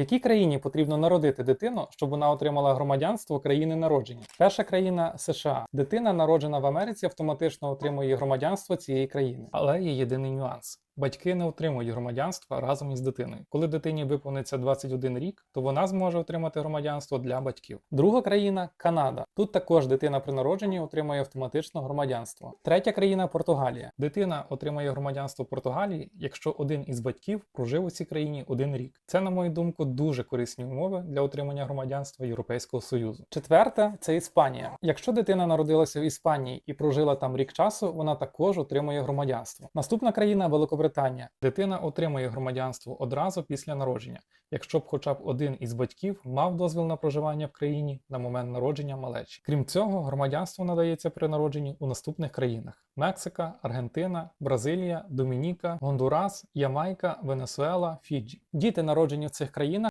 якій країні потрібно народити дитину, щоб вона отримала громадянство країни народження? Перша країна США. Дитина, народжена в Америці, автоматично отримує громадянство цієї країни. Але є єдиний нюанс. Батьки не отримують громадянства разом із дитиною. Коли дитині виповниться 21 рік, то вона зможе отримати громадянство для батьків. Друга країна Канада. Тут також дитина при народженні отримує автоматично громадянство. Третя країна Португалія. Дитина отримує громадянство Португалії, якщо один із батьків прожив у цій країні один рік. Це, на мою думку, дуже корисні умови для отримання громадянства Європейського Союзу. Четверта це Іспанія. Якщо дитина народилася в Іспанії і прожила там рік часу, вона також отримує громадянство. Наступна країна Великобританія. Дитина отримує громадянство одразу після народження, якщо б хоча б один із батьків мав дозвіл на проживання в країні на момент народження малечі. Крім цього, громадянство надається при народженні у наступних країнах: Мексика, Аргентина, Бразилія, Домініка, Гондурас, Ямайка, Венесуела, Фіджі. Діти, народжені в цих країнах,